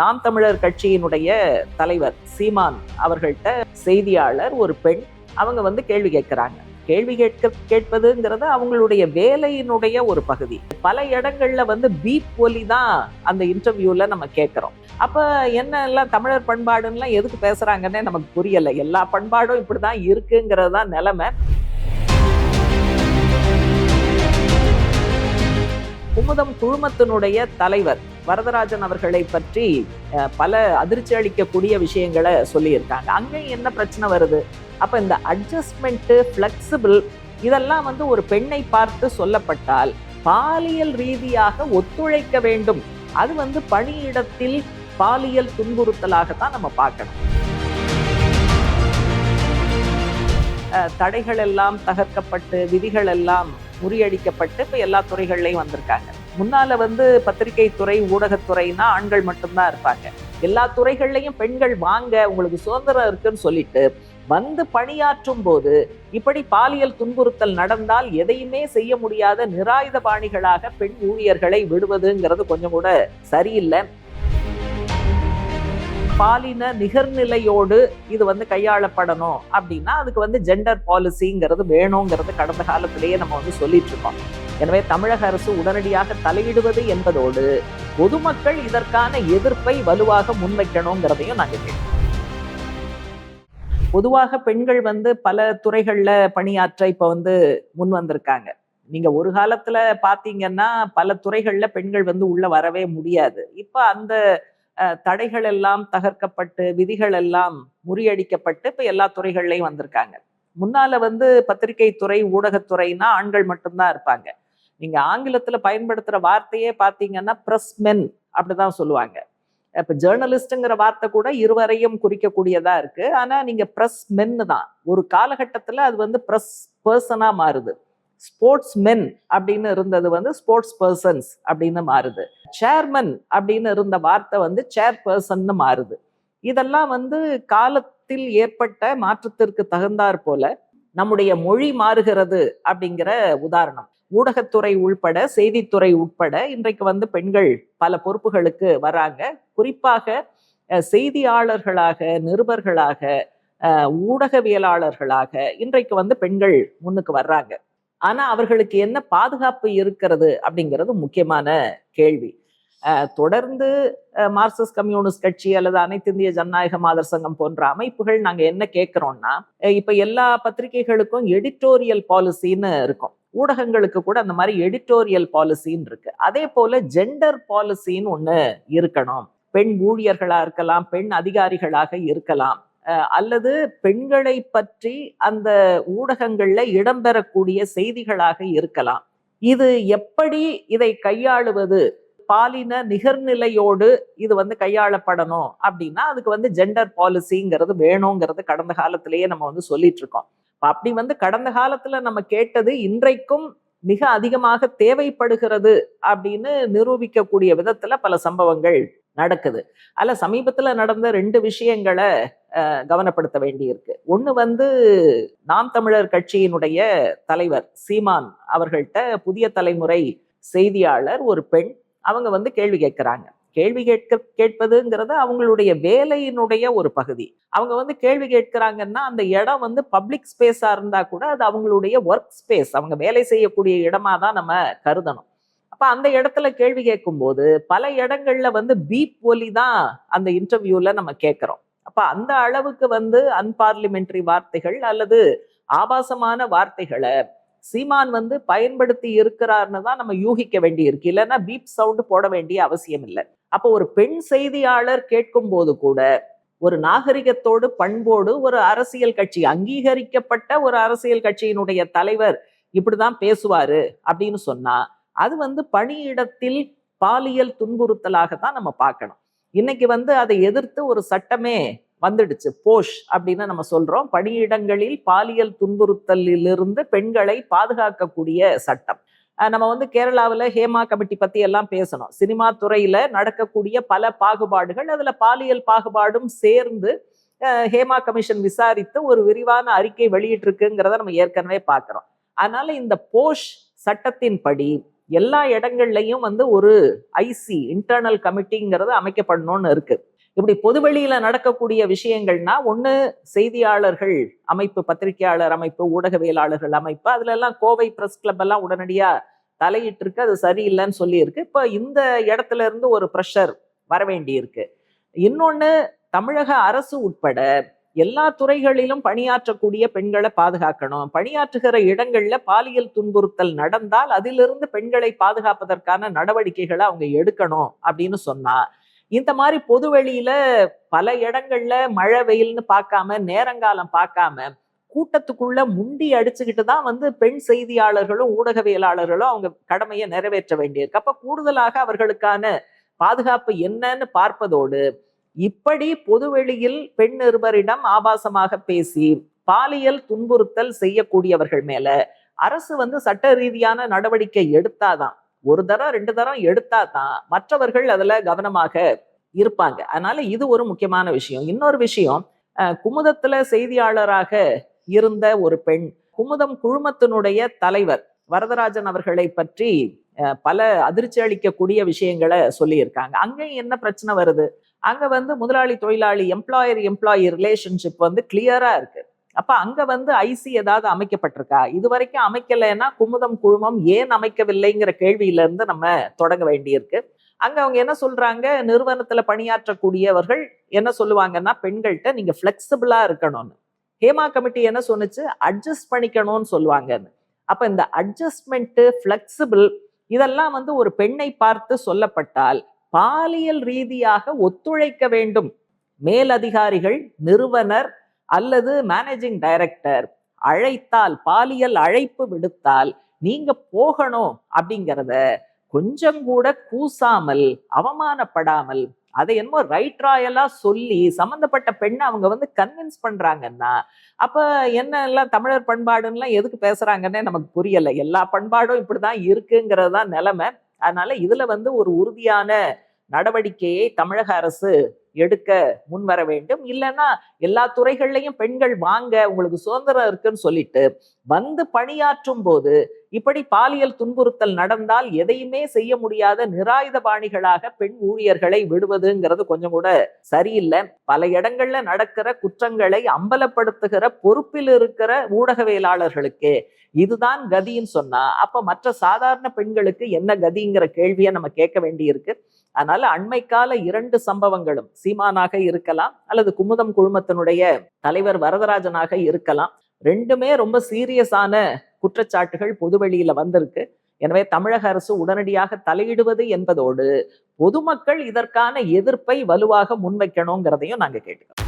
நாம் தமிழர் கட்சியினுடைய தலைவர் சீமான் அவர்கள்ட்ட செய்தியாளர் ஒரு பெண் அவங்க வந்து கேள்வி கேட்கிறாங்க. கேள்வி கேட்க கேட்பதுங்கிறது அவங்களுடைய வேலையினுடைய ஒரு பகுதி. பல இடங்கள்ல வந்து பீப் ஒலி தான் அந்த இன்டர்வியூல நம்ம கேட்கிறோம். அப்ப என்ன எல்லாம் தமிழர் பண்பாடுன்னா எதுக்கு பேசுறாங்கன்னே நமக்கு புரியல. எல்லா பண்பாடும் இப்படிதான் இருக்குங்கிறது தான் நிலைமை. குமுதம் குழுமத்தினுடைய தலைவர் வரதராஜன் அவர்களை பற்றி பல அதிர்ச்சி அளிக்கக்கூடிய விஷயங்களை சொல்லியிருக்காங்க. அங்கேயும் என்ன பிரச்சனை வருது? அப்போ இந்த அட்ஜஸ்ட்மெண்ட்டு ஃப்ளெக்சிபிள் இதெல்லாம் வந்து ஒரு பெண்ணை பார்த்து சொல்லப்பட்டால் பாலியல் ரீதியாக ஒத்துழைக்க வேண்டும். அது வந்து பணியிடத்தில் பாலியல் துன்புறுத்தலாகத்தான் நம்ம பார்க்கணும். தடைகள் எல்லாம் தகர்க்கப்பட்டு விதிகள் எல்லாம் முறியடிக்கப்பட்டு இப்போ எல்லா துறைகள்லையும் வந்திருக்காங்க. முன்னால வந்து பத்திரிகை துறை ஊடகத்துறைனா ஆண்கள் மட்டும்தான் இருப்பாங்க. எல்லா துறைகள்லையும் பெண்கள் வாங்க உங்களுக்கு சுதந்திரம் இருக்குன்னு சொல்லிட்டு வந்து பணியாற்றும் போது இப்படி பாலியல் துன்புறுத்தல் நடந்தால் எதையுமே செய்ய முடியாத நிராயுத பாணிகளாக பெண் ஊழியர்களை விடுவதுங்கிறது கொஞ்சம் கூட சரியில்லை. பாலின நிகர்நிலையோடு இது வந்து கையாளப்படணும். அப்படின்னா அதுக்கு வந்து ஜெண்டர் பாலிசிங்கிறது வேணுங்கிறது கடந்த காலத்திலேயே நம்ம வந்து சொல்லிட்டு இருக்கோம். எனவே தமிழக அரசு உடனடியாக தலையிடுவது என்பதோடு பொதுமக்கள் இதற்கான எதிர்ப்பை வலுவாக முன்வைக்கணுங்கிறதையும் நாங்கள் கேட்கிறோம். பொதுவாக பெண்கள் வந்து பல துறைகள்ல பணியாற்ற இப்ப வந்து முன் வந்திருக்காங்க. நீங்க ஒரு காலத்துல பாத்தீங்கன்னா பல துறைகள்ல பெண்கள் வந்து உள்ள வரவே முடியாது. இப்ப அந்த தடைகள் எல்லாம் தகர்க்கப்பட்டு விதிகள் எல்லாம் முறியடிக்கப்பட்டு இப்ப எல்லா துறைகள்லையும் வந்திருக்காங்க. முன்னால வந்து பத்திரிகை துறை ஊடகத்துறைனா ஆண்கள் மட்டும்தான் இருப்பாங்க. நீங்கள் ஆங்கிலத்தில் பயன்படுத்துகிற வார்த்தையே பார்த்தீங்கன்னா ப்ரெஸ்மென் மென் அப்படிதான் சொல்லுவாங்க. இப்போ ஜேர்னலிஸ்ட்டுங்கிற வார்த்தை கூட இருவரையும் குறிக்கக்கூடியதாக இருக்குது ஆனால் நீங்கள் ப்ரெஸ் மென்னு தான். ஒரு காலகட்டத்தில் அது வந்து ப்ரெஸ் பர்சனாக மாறுது. ஸ்போர்ட்ஸ் மென் அப்படின்னு இருந்தது வந்து ஸ்போர்ட்ஸ் பர்சன்ஸ் அப்படின்னு மாறுது. சேர்மன் அப்படின்னு இருந்த வார்த்தை வந்து சேர் பர்சன்னு மாறுது. இதெல்லாம் வந்து காலத்தில் ஏற்பட்ட மாற்றத்திற்கு தகுந்தாற் போல நம்முடைய மொழி மாறுகிறது அப்படிங்கிற உதாரணம். ஊடகத்துறை உள்பட செய்தித்துறை உட்பட இன்றைக்கு வந்து பெண்கள் பல பொறுப்புகளுக்கு வராங்க. குறிப்பாக செய்தியாளர்களாக நிருபர்களாக ஊடகவியலாளர்களாக இன்றைக்கு வந்து பெண்கள் முன்னுக்கு வர்றாங்க. ஆனா அவர்களுக்கு என்ன பாதுகாப்பு இருக்கிறது அப்படிங்கிறது முக்கியமான கேள்வி. தொடர்ந்து மார்க்சிஸ்ட் கம்யூனிஸ்ட் கட்சி அல்லது அனைத்து இந்திய ஜனநாயக மாதர் சங்கம் போன்ற அமைப்புகள் நாங்க என்ன கேட்குறோம்னா இப்போ எல்லா பத்திரிகைகளுக்கும் எடிட்டோரியல் பாலிசின்னு இருக்கும். ஊடகங்களுக்கு கூட அந்த மாதிரி எடிட்டோரியல் பாலிசின்னு இருக்கு. அதே போல ஜெண்டர் பாலிசின்னு ஒன்று இருக்கணும். பெண் ஊழியர்களா இருக்கலாம் பெண் அதிகாரிகளாக இருக்கலாம். அஹ், அல்லது பெண்களை பற்றி அந்த ஊடகங்கள்ல இடம்பெறக்கூடிய செய்திகளாக இருக்கலாம். இது எப்படி இதை கையாளுவது? பாலின நிகர்நிலையோடு இது வந்து கையாளப்படணும் அப்படின்னா அதுக்கு வந்து ஜெண்டர் பாலிசிங்கிறது வேணுங்கிறது கடந்த காலத்திலேயே நம்ம வந்து சொல்லிட்டு இருக்கோம் அப்படி வந்து கடந்த காலத்துல நம்ம கேட்டது இன்றைக்கும் மிக அதிகமாக தேவைப்படுகிறது அப்படின்னு நிரூபிக்கக்கூடிய விதத்துல பல சம்பவங்கள் நடக்குது. அல்ல சமீபத்துல நடந்த ரெண்டு விஷயங்களை அஹ், கவனப்படுத்த வேண்டியிருக்கு. ஒண்ணு வந்து நாம் தமிழர் கட்சியினுடைய தலைவர் சீமான் அவர்கள்ட்ட புதிய தலைமுறை செய்தியாளர் ஒரு பெண் அவங்க வந்து கேள்வி கேட்கிறாங்க. கேள்வி கேட்க கேட்பதுங்கிறது அவங்களுடைய வேலையினுடைய ஒரு பகுதி. அவங்க வந்து கேள்வி கேட்கிறாங்கன்னா அந்த இடம் வந்து பப்ளிக் ஸ்பேஸா இருந்தா கூட அது அவங்களுடைய ஒர்க் ஸ்பேஸ் அவங்க வேலை செய்யக்கூடிய இடமா தான் நம்ம கருதணும். அப்ப அந்த இடத்துல கேள்வி கேட்கும்போது பல இடங்கள்ல வந்து பீப் ஒலி தான் அந்த இன்டர்வியூல நம்ம கேட்கிறோம். அப்ப அந்த அளவுக்கு வந்து அன்பார்லிமெண்ட்ரி வார்த்தைகள் அல்லது ஆபாசமான வார்த்தைகளை சீமான் வந்து பயன்படுத்தி இருக்கிறார்னு தான் நம்ம யூகிக்க வேண்டி இருக்கு இல்லைன்னா பீப் சவுண்ட் போட வேண்டிய அவசியம் இல்லை. அப்போ ஒரு பெண் செய்தியாளர் கேட்கும் போது கூட ஒரு நாகரிகத்தோடு பண்போடு ஒரு அரசியல் கட்சி அங்கீகரிக்கப்பட்ட ஒரு அரசியல் கட்சியினுடைய தலைவர் இப்படிதான் பேசுவாரு அப்படின்னு சொன்னா அது வந்து பணியிடத்தில் பாலியல் துன்புறுத்தலாக தான் நம்ம பார்க்கணும். இன்னைக்கு வந்து அதை எதிர்த்து ஒரு சட்டமே வந்துடுச்சு. போஷ் அப்படின்னு நம்ம சொல்றோம். பணியிடங்களில் பாலியல் துன்புறுத்தலிலிருந்து பெண்களை பாதுகாக்கக்கூடிய சட்டம். நம்ம வந்து கேரளாவில் ஹேமா கமிட்டி பற்றி எல்லாம் பேசணும். சினிமா துறையில் நடக்கக்கூடிய பல பாகுபாடுகள் அதில் பாலியல் பாகுபாடும் சேர்ந்து ஹேமா கமிஷன் விசாரித்து ஒரு விரிவான அறிக்கை வெளியிட்டிருக்குங்கிறத நம்ம ஏற்கனவே பார்க்குறோம். அதனால இந்த போஷ் சட்டத்தின்படி எல்லா இடங்கள்லையும் வந்து ஒரு ஐசி இன்டர்னல் கமிட்டிங்கிறது அமைக்கப்படணும்னு இருக்குது இப்படி பொதுவெளியில நடக்கக்கூடிய விஷயங்கள்னா ஒண்ணு செய்தியாளர்கள் அமைப்பு பத்திரிகையாளர் அமைப்பு ஊடகவியலாளர்கள் அமைப்பு அதுல எல்லாம் கோவை பிரஸ் கிளப் எல்லாம் உடனடியா தலையிட்டு இருக்கு அது சரியில்லைன்னு சொல்லி இருக்கு இப்ப இந்த இடத்துல இருந்து ஒரு ப்ரெஷர் வர இருக்கு இன்னொன்னு தமிழக அரசு உட்பட எல்லா துறைகளிலும் பணியாற்றக்கூடிய பெண்களை பாதுகாக்கணும். பணியாற்றுகிற இடங்கள்ல பாலியல் துன்புறுத்தல் நடந்தால் அதிலிருந்து பெண்களை பாதுகாப்பதற்கான நடவடிக்கைகளை அவங்க எடுக்கணும் அப்படின்னு சொன்னா இந்த மாதிரி பொதுவெளியில பல இடங்கள்ல மழை வெயில்னு பார்க்காம நேரங்காலம் பார்க்காம கூட்டத்துக்குள்ள முண்டி அடிச்சுக்கிட்டு தான் வந்து பெண் செய்தியாளர்களும் ஊடகவியலாளர்களும் அவங்க கடமையை நிறைவேற்ற வேண்டியிருக்கு. அப்ப கூடுதலாக அவர்களுக்கான பாதுகாப்பு என்னன்னு பார்ப்பதோடு இப்படி பொதுவெளியில் பெண் நிருபரிடம் ஆபாசமாக பேசி பாலியல் துன்புறுத்தல் செய்யக்கூடியவர்கள் மேல அரசு வந்து சட்ட ரீதியான நடவடிக்கை எடுத்தாதான் ஒரு தரம் ரெண்டு தரம் எடுத்தாதான் மற்றவர்கள் அதில் கவனமாக இருப்பாங்க. அதனால இது ஒரு முக்கியமான விஷயம். இன்னொரு விஷயம் குமுதத்தில் குமுதத்துல செய்தியாளராக இருந்த ஒரு பெண் குமுதம் குழுமத்தினுடைய தலைவர் வரதராஜன் அவர்களை பற்றி பல அதிர்ச்சி அளிக்கக்கூடிய விஷயங்களை சொல்லியிருக்காங்க. அங்கேயும் என்ன பிரச்சனை வருது? அங்க வந்து முதலாளி தொழிலாளி எம்ப்ளாயர் எம்ப்ளாயி ரிலேஷன்ஷிப் வந்து கிளியரா இருக்கு. அப்ப அங்க வந்து ஐசி ஏதாவது அமைக்கப்பட்டிருக்கா? இது வரைக்கும் அமைக்கலைன்னா குமுதம் குழுமம் ஏன் அமைக்கவில்லைங்கிற கேள்வியில இருந்து நம்ம தொடங்க வேண்டியிருக்கு. அங்க அவங்க என்ன சொல்றாங்க? நிறுவனத்துல பணியாற்றக்கூடியவர்கள் என்ன சொல்லுவாங்கன்னா பெண்கள்கிட்ட நீங்க ஃபிளெக்சிபிளா இருக்கணும்னு. ஹேமா கமிட்டி என்ன சொன்னுச்சு? அட்ஜஸ்ட் பண்ணிக்கணும்னு சொல்லுவாங்கன்னு. அப்ப இந்த அட்ஜஸ்ட்மெண்ட் ஃபிளெக்சிபிள் இதெல்லாம் வந்து ஒரு பெண்ணை பார்த்து சொல்லப்பட்டால் பாலியல் ரீதியாக ஒத்துழைக்க வேண்டும். மேலதிகாரிகள் நிறுவனர் அல்லது மேனேஜிங் டைரக்டர் அழைத்தால் பாலியல் அழைப்பு விடுத்தால் நீங்க போகணும் அப்படிங்கிறத கொஞ்சம் கூட கூசாமல் அவமானப்படாமல் அதை என்னமோ ரைட் ராயலா சொல்லி சம்மந்தப்பட்ட பெண்ணை அவங்க வந்து கன்வின்ஸ் பண்றாங்கன்னா அப்ப என்ன எல்லாம் தமிழர் பண்பாடுலாம் எதுக்கு பேசுறாங்கன்னே நமக்கு புரியல. எல்லா பண்பாடும் இப்படிதான் இருக்குங்கிறது தான் நிலைமை. அதனால இதுல வந்து ஒரு உறுதியான நடவடிக்கையை தமிழக அரசு எடுக்க முன்வர வேண்டும். இல்லைன்னா எல்லா துறைகள்லையும் பெண்கள் வாங்க உங்களுக்கு சுதந்திரம் இருக்குன்னு சொல்லிட்டு வந்து பணியாற்றும் போது இப்படி பாலியல் துன்புறுத்தல் நடந்தால் எதையுமே செய்ய முடியாத நிராயுதபாணிகளாக பெண் ஊழியர்களை விடுவதுங்கிறது கொஞ்சம் கூட சரியில்லை. பல இடங்கள்ல நடக்கிற குற்றங்களை அம்பலப்படுத்துகிற பொறுப்பில் இருக்கிற ஊடகவியலாளர்களுக்கு இதுதான் கதின்னு சொன்னா அப்ப மற்ற சாதாரண பெண்களுக்கு என்ன கதிங்கிற கேள்வியை நம்ம கேட்க வேண்டியிருக்கு. அதனால அண்மை கால இரண்டு சம்பவங்களும் சீமானாக இருக்கலாம் அல்லது குமுதம் குழுமத்தினுடைய தலைவர் வரதராஜனாக இருக்கலாம். ரெண்டுமே ரொம்ப சீரியஸான குற்றச்சாட்டுகள் பொதுவெளியில வந்திருக்கு. எனவே தமிழக அரசு உடனடியாக தலையிடுவது என்பதோடு பொதுமக்கள் இதற்கான எதிர்ப்பை வலுவாக முன்வைக்கணுங்கிறதையும் நாங்க கேட்டுக்கிறோம்.